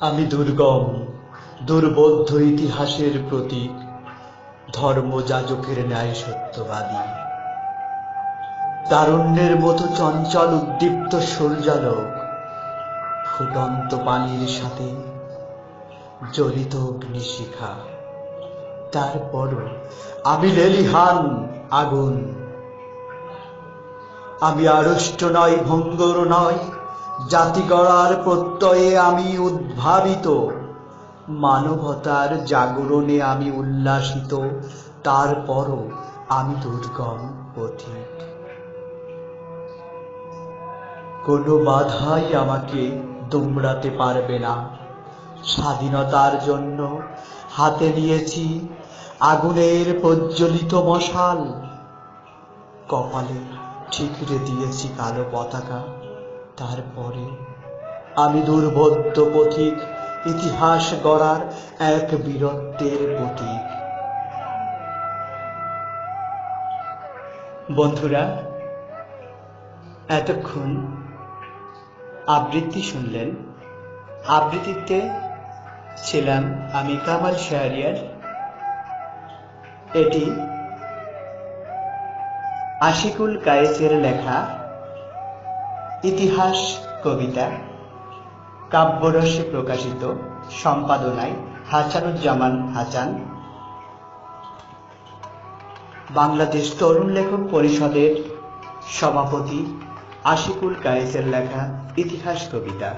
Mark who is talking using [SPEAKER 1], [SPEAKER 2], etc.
[SPEAKER 1] আমি দুর্গম, দুর্বোধ্য ইতিহাসের প্রতীক ধর্মযাজকের ন্যায় সত্যবাদী তারুণ্যের মতো চঞ্চল উদ্দীপ্ত সূর্যালোক, ফুটন্ত পানির সাথে জ্বলিত অগ্নিশিখা। তারপরও আমি লেলিহান আগুন। আমি আড়ষ্ট নয়, ভঙ্গর নয় জাতি গড়ার প্রত্যয়ে আমি উদ্ভাবিত। মানবতার জাগরণে আমি উল্লাসিত। তারপরও আমি দুর্গম পথিক। কোনো বাধাই আমাকে দুমড়াতে পারবে না। স্বাধীনতার জন্য হাতে নিয়েছি আগুনের প্রজ্বলিত মশাল। কপালে ঠিকরে দিয়েছি কালো পতাকা। তারপরে আমি দুর্বোধ্য পথিক, ইতিহাস গড়ার এক বীরত্বের প্রতীক বন্ধুরা, এতক্ষণ আবৃত্তি শুনলেন। আবৃত্তিতে ছিলাম আমি কামাল শাহরিয়ার। এটি আশিকুল কায়েসের লেখা ইতিহাস, কবিতা, কাব্যরসে প্রকাশিত সম্পাদনায় হাসানুজ্জামান হাসান। বাংলাদেশ তরুণ লেখক পরিষদের সভাপতি আশিকুল কায়েসের লেখা ইতিহাস কবিতা।